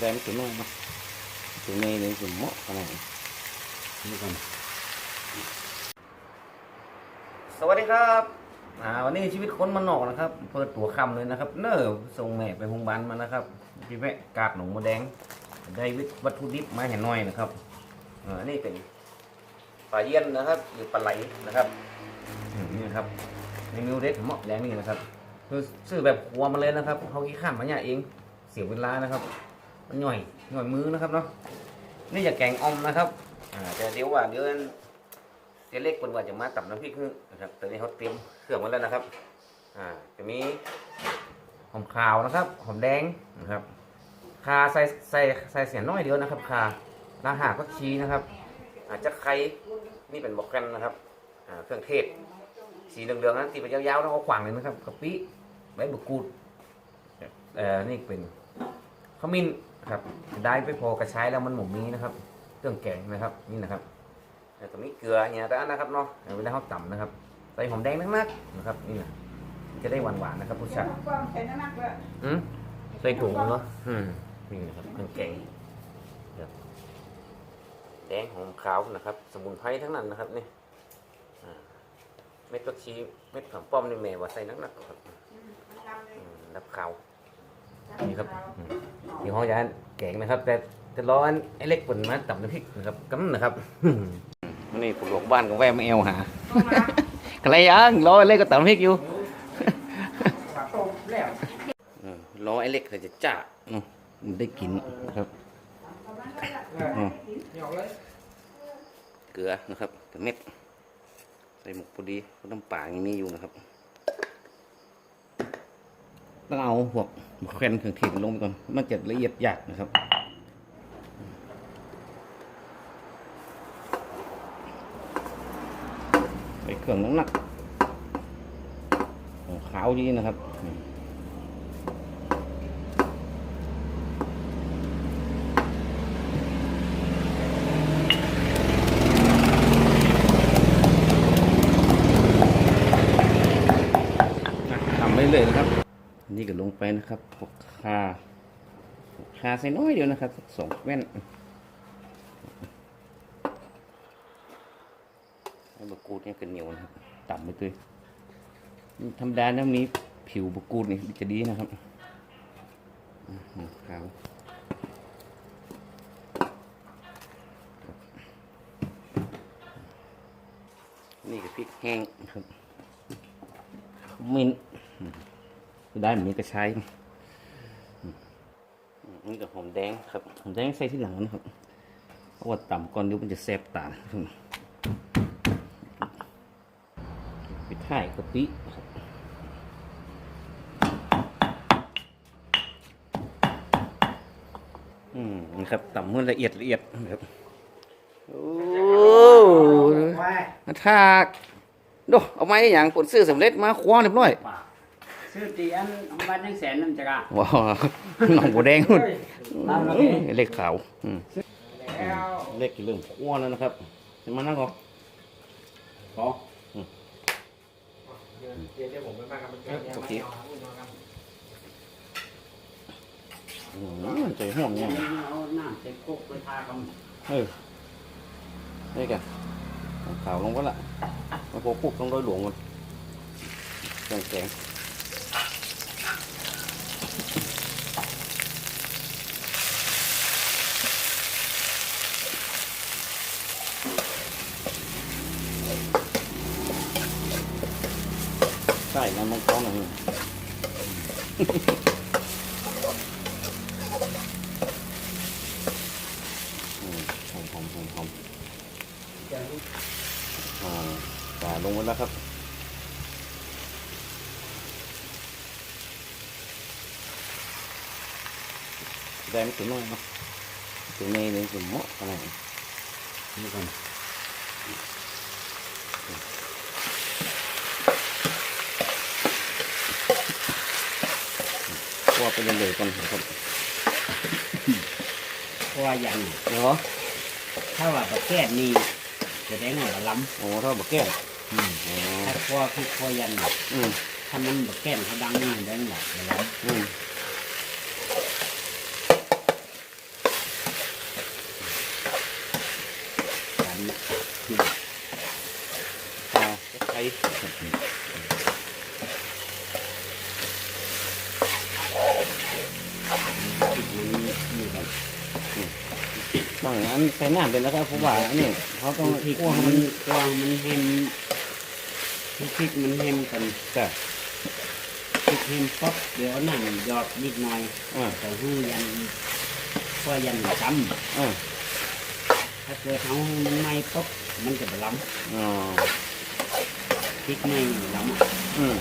ได้ไม่ถึงน้อยนะถึงในในถึงเหมาะขนาดนี้นี่กันสวัสดีครับอ่าวันนี้ชีวิตคนมันนอกนะครับ เปิดตัวคำเลยนะครับ เนอส่งแม่ไปโรงพยาบาลมานะครับพี่แวะกาดหนองมะแดง ได้วัตถุดิบมาเห็นน้อยนะครับอ่าอันนี้เป็นปลาเยี่ยนนะครับ หรือปลาไหลนะครับนี่นะครับเมนูเด็ดเหมาะแดงนี่นะครับคือซื้อแบบหัวมาเลยนะครับเขาขี้ข้ามมาเนี่ยเองเสียเวลานะครับ หน่อยหน่อยมือนะครับเนาะนี่จะแกงอมนะครับแต่เดี๋ยวว่าเดี๋ยวเดี๋ยวเล็กคนว่าจะมาตับน้ำพริกนะครับตอนนี้เขาเตรียมเครื่องไว้แล้วนะครับอ่าจะมีหอมขาวนะครับหอมแดงนะครับคาใส่ใส่ใส่เสียน้อยเดียวนะครับคาลาหาก็ชีนะครับ อาจจะไข่นี่เป็นบอกแกนนะครับเครื่องเทศ สีเหลืองๆนั้นตีไปยาวๆแล้วเอาขวางเลยนะครับกะปิใบมะกรูดเอ่อนี่เป็นขมิ้น ครับได้ไปพอกระชายแล้วมันหมูมีนะครับเครื่องแกงนะครับนี่นะครับแล้วก็มีเกลือเนี่ยแต่อันนะครับเนาะเวลาเขาต่ำนะครับใส่หอมแดงนักๆนะครับนี่นะจะได้หวานๆนะครับผู้ชายความแข็งนักเลยอืมใส่ถุงเนาะอืมนี่นะครับเครื่องแกงครับแดงหอมขาวนะครับ สมุนไพรทั้งนั้นนะครับนี่อ่าเม็ดผักชีเม็ดผักป้อมนี่แม่ว่าใส่นักๆครับอืมรับขาว นี่ครับที่ห้องยานแกงนะครับ แต่จะร้อนไอ้เล็กปุ่นมาตับน้ำพริกนะครับกำนะครับนี่ผู้หลวงบ้านก็แวะมาเอวหาอะไรยังรอไอ้เล็กก็ตับน้ำพริกอยู่ตกแล้ออรอไอ้เล็กเขาจะจ่ามันได้กินนะครับเกลือนะครับกลือเม็ดใส่หมกพอดีเพราะน้ำป่ายังมีอยู่นะครับ ต้องเอาพวกแขวนเครื่องเทศลงไปก่อน มันจะละเอียดยากนะครับใส่เครื่องหนักๆขาวดีนะครับทำไปเลยนะครับ นี่ก็ลงไปนะครับพวกคาพวกคาใส่น้อยเดียวนะครับสักสองแว่นไอ้บะกูดเนี่ยก็เหนียวนะครับ ต่ำไปเลยธรรมดานะมีผิวบะกูดนี่จะดีนะครับหอมขาวนี่ก็พริกแห้งครับมิ้น ได้เหมือนนี้ก็ใช้อืมนี่ก็หอมแดงครับหอมแดงใส่ที่หลังนะครับเพราะว่าต่ำก่อนเดี๋ยวมันจะแสบตาครับปิดท้ายกะปิครับอืมนี่ครับต่ำเมื่อละเอียดละเอียดนะครับโอ้ว่าถ้าดูเอาไม้อย่างผลซื้อสำเร็จมาคว้าเรียบร้อย ซื้อตีอันบ้านยังแสนนั่นจะกะว้าวหนองบัวแดงนู่นตามแล้วเล็กขาวอืมแล้วเล็กเรื่องคว้าแล้วนะครับจะมานั่งก่อนขอเดี๋ยวผมไปมากับมันเกินโอเคอืมใจห่วงเนี่ยเอาน้ำใส่กบไปทากันเออนี่กันเอาขาวลงก็ละมาโคกุกต้องโดยหลวงมันแกงแกง ใช่น้ำมันก้อนหนึ่งหอมหอมหอมหอมอ่าลาลงไว้แล้วครับได้ไม่ถึงน้อยเนาะถึงในในถึงเหมาะขนาดนี้นี่กัน ว่าไปเรื่อยๆกันนะครับเพราะว่าอย่างเนาะถ้าว่าประแก้นี่จะได้หน่อยละล้โอ้ถ้าบักแก้วำอืมอ๋อถ้าพอคือพอยันอืมถ้ามันประแก้เขาดังนี่ได้หน่อยละล้ อืม ต้องอันใส่น้ำเป็นแล้วครับเพราะว่าอันนี้เขาต้องพริกคั่วให้มัมันนกวางมันเห็มพริกมันเห็มกันจ้ะพริกเห็มป๊อกเดี๋ยวนั่งหยอดนิดหน่อยอ่าแต่หูยันก็ยันจอ่าำถ้าเกิดเขาให้มันไหม้ป๊อกมันจะไปล้อ๋อำพริกไหม้ล้ำอะอืม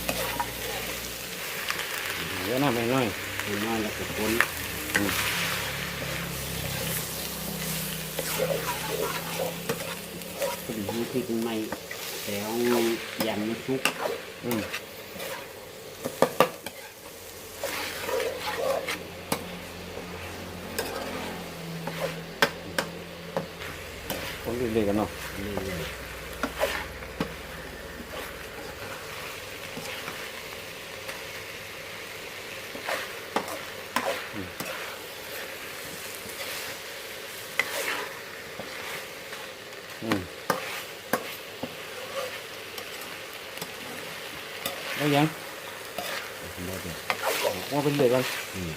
เดี๋ยวน้ำไปหน่อยให้น้อยแล้วก็คนอืมขึ้นให้พริกมันไหม้แต่เอายันมันสุกอืมคนเรื่อยๆกันเนาะ ได้ยังได้เดี๋ยวว่าเป็นเลยกันอืม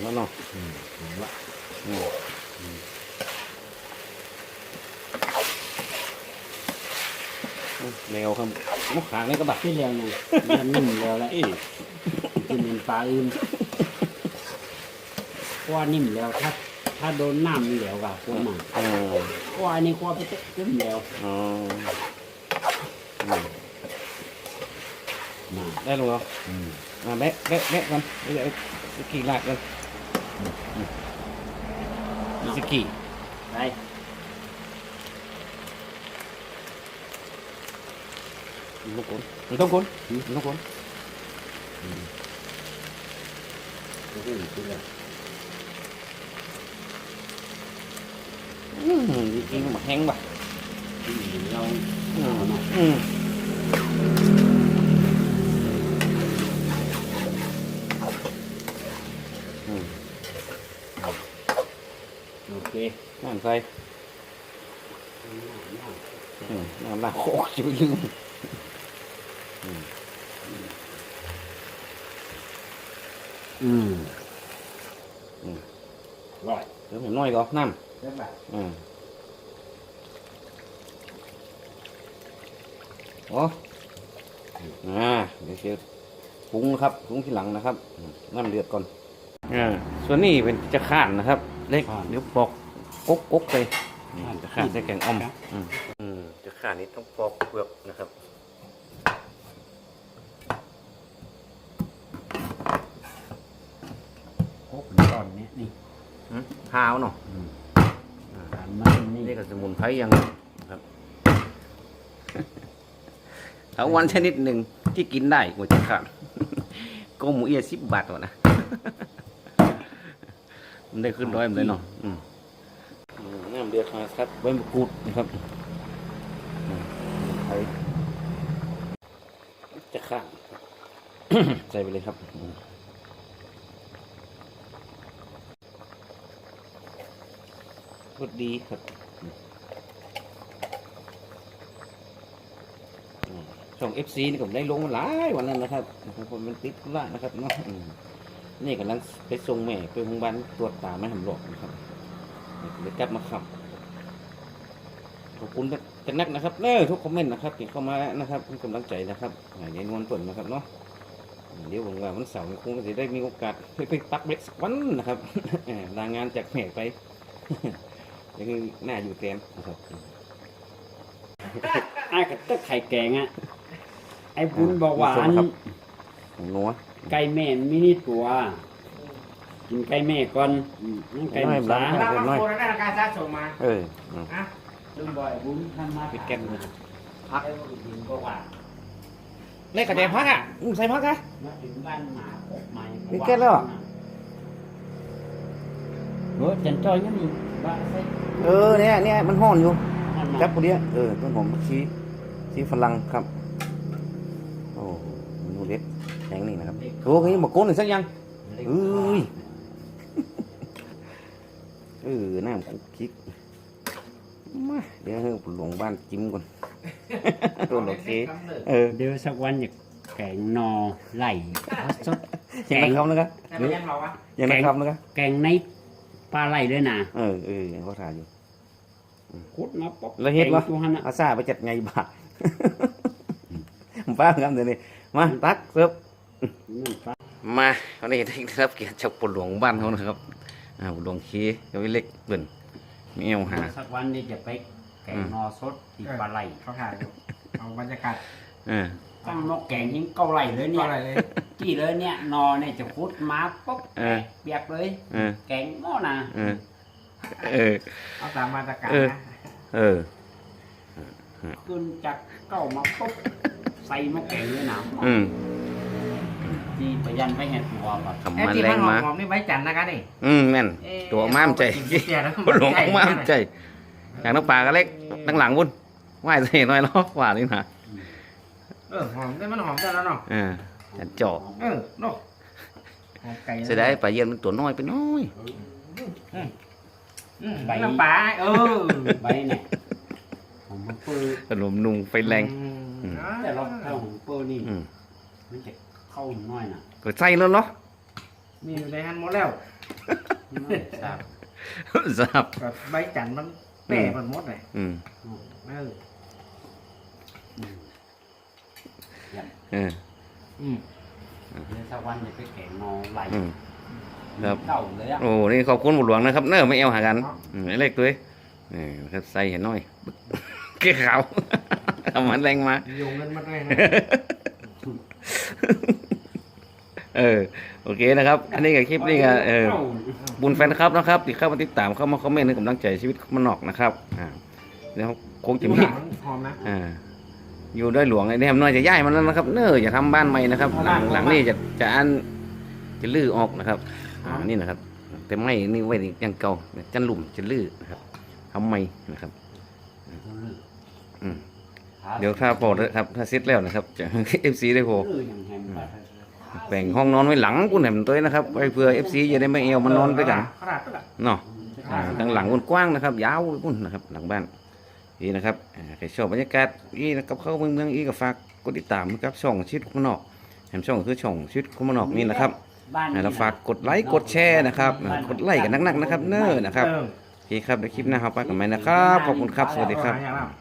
แล้วเนาะอืมเอาละอืมแมวครับมุกขางนี่ก็บักที่แล้วเนี่ยมันนิ่มแล้วแหละเอ้ยกินเป็นปลาอื่นเพราะว่านิ่มแล้วถ้า ถ้าโดนน้ำนี่แล้วก็ควรมาอ๋อเพราะว่าอันนี้ควรไปเต็มนิ่มแล้วอ๋ออืมมาได้ลงเหรออืมมาแบะแบะแบะกันเดี๋ยวสกีลากกันสกีไปลูกคนมันต้องคนมันต้องคนโอ้โหคือแบบอืมจริงๆมัน แห้งป่ะอืมเราอืมเอามาอืมอืมโอเคน้ำใส่อืมน้ำลาโคกจะไปลืมอืมร้อยเดี๋ยวผมน้อยก็น้เรียบร้อยำอืมโอ้อ่าเดี๋ยวจะปรุงนะครับปรุงทีหลังนะครับอืมน้ำเดือดก่อนอ่าส่วนนี้เป็นจะข่านนะครับ เล็กเดี๋ยวปอกกกกกไปนี่จะข่านใส่แกงอ่อมอืมอืมจะข่านนี้ต้องปอกเปลือกนะครับครบตอนเนี้ยนี่อืมหาวเนาะอืมการมั นนี่นี่ก็สมุนไพรอย่างหนึ่งนะครับเถาวันชนิดหนึ่งที่กินได้กว่าจะขาดก็หมูเอียสิบบาทวะนะมันได้ขึ้นร้อยมันเลยเนาะอืมอืมน้ำเดือดมาครับใบมะกรูดนะครับอืมสมุนไพรจะข้างใส่ไปเลยครับอืมรสดีครับ ช่อง FC นี่ผมได้ลงมาหลายวันแล้วนะครับผมมันติดธุระนะครับเนาะนี่กำลังไปส่งแม่ไปโรงพยาบาลตรวจตาไม่ทำหลอกนะครับเลยกลับมาขับขอบคุณเป็นนักนะครับเน้อทุกคอมเมนต์นะครับที่เข้ามานะครับกำลังใจนะครับอ่าย่านวลต้นนะครับเนาะเดี๋ยวผมว่าวันเสาร์คงจะได้มีโอกาสไปไปปักเบรกสักวันนะครับลางานจากแม่ไป ยังหน้าอยู่แทนนะครับไอ้กับตะไข่แกงอะไอ้บุญบอกว่าอันครับผมนัวไก่แม่มินิตัวกินไก่แม่ก่อนอืมนั่นไก่หมูสาน้อยเราบางคนได้ราคาสะสมมาเอออืมอะลุงบอยบุญทำมาไปแก้มนะพักบุญบอกว่าเล่กระเจพักอะอืมใส่พักอะมาถึงบ้านหมาอกใหม่มีแก้แล้วเหรอเออจันจอยยังมีบ้าใส่ เออเนี่ยเนี่ยมันห่อนอยู่นั่นมาแป๊บกูเนี้ยเออต้นหอมชี้ชี้ฝรั่งครับโอ้เมนูเล็กแข็งนี่นะครับโอ้ยบอกโกนหนึ่งสักยังเอ้ยเออน้ำคุกคิกมาเดี๋ยวให้ผมลงบ้านจิ้มก่อนโดนโอเคเออเดี๋ยวสักวันอยากแกงนอไหลสดอย่างนั้นครับนะครับแต่ไม่ยันเราวะอย่างนั้นครับนะครับแกงใน ปลาไหลด้วยนะเออเออเขาถ่ายอยู่ คุดมาป๊อกแล้วเฮ็ดวะแกงตัวหันน่ะอาซาไปจัดไงบาทผมป้าครับเดี๋ยวนี้มาตักเสิร์ฟนั่นปลามาวันนี้ได้รับเกียรติจากปหลวงบ้านเขานะครับอ่าปหลวงคีกับวิเล็กเบิ่นมีเอวหา สักวันนี้จะไปแกงนอสดที่ปลาไหลเขาถ่ายอยู่เอาบรรยากาศ เออ ตั้งหมอกแกงยิงเกาไหลเลยก็เนี่ยอะไรเลยกี่เลยเนี่ยนอเนี่ยจะคุดมาปุ๊บเออเปียกเลย เออแกงหม้อนะเออเออ เอาตามมาตรการเออนะเออ ขึ้นจากเก้ามาปุ๊บใส่หมอกแกงเลยนะอืมที่ประยันไปเห็ดหัวแบบทำไอ้มันที่แรมันงหอมามๆนี่ไว้จันทร์นะครับนี่อืมแม่นเอ๊ะตัวม้ามใจเสียแล้วปหลวงม้ามใจอย่างน้ำปลาก็เล็กตั้งหลังบุญไหวใส่หน่อยเนาะว่านี่นะ เออหอมได้มันหอมจังแล้วเนาะเออจันเจาะเออเนาะหอมไก่เสียดายปลาเย็นมันตัวน้อยไปน้อยอืมน้ำปลาเออใบเนี่ยของมันเปื้อขนมนุ่งไฟแรงอืมแต่เราถ้าของเปื้อนี่อืมมันจะเข้าน้อยนะก็ใส่แล้วเนาะมีอยู่ในหันหมดแล้วไม่ทราบทราบแบบใบจันทร์มันแปะมันหมดเลยอืมเอออืม เอออืมเดี๋ยวสักวันจะไปแกงนอไหลอืมครับเก่าเลยอะโอ้นี่ขอบคุณบุญหลวงนะครับ เนอไม่เอาหากันอืมเล็กตัวเองเออครับใส่เห็นหน่อยเกี่ขาวทำมันแรงมาโยงเงินมาด้วยนะเออโอเคนะครับ อันนี้กับคลิปนี้ก็เออบุญแฟนครับนะครับที่เข้ามาติดตามเข้ามาคอมเมนต์ให้กำลังใจชีวิตมันนอกนะครับอ่าแล้วคงจะดูมีหลังหอมนะอ่า อยู่ด้วยหลวงไอ้เนี่ยน้อยจะย้ายมันแล้วนะครับ เนออย่าทำบ้านใหม่นะครับ หลังหลังนี้จะจะอันจะลื้อออกนะครับอ่านี่นะครับ แต่ไม่นี่ไว้ยังเก่าจันหลุมจะลื้อนะครับทำไมนะครับอืมเดี๋ยวถ้าพอแล้วครับถ้าเสร็จแล้วนะครับจะเอฟซีได้พอเอออย่างแปแบ่งห้องนอนไว้หลังกูแหนมตัวนะครับไว้เพื่อเอฟซีจะได้ไม่เอวมานอนด้วยกันขนาดนั้นเนาะทางหลังกว้างนะครับ ยาวพุ่นนะครับ หลังบ้าน นี่นะครับอ่าใครชอบบรรยากาศอีนะครับเข้าเมืองเมืองอีก็ฝากกดติดตามนะครับช่องชีวิตคนนอกแหมช่องคือช่องชีวิตคนนอกนี่นะครับบ้านอ่าแล้วฝากกดไลค์กดแชร์นะครับอ่ากดไลค์กันนักๆนะครับเน้อนะครับเออโอเคครับในคลิปหน้าครับไปกันไหมนะครับขอบคุณครับสวัสดีครับ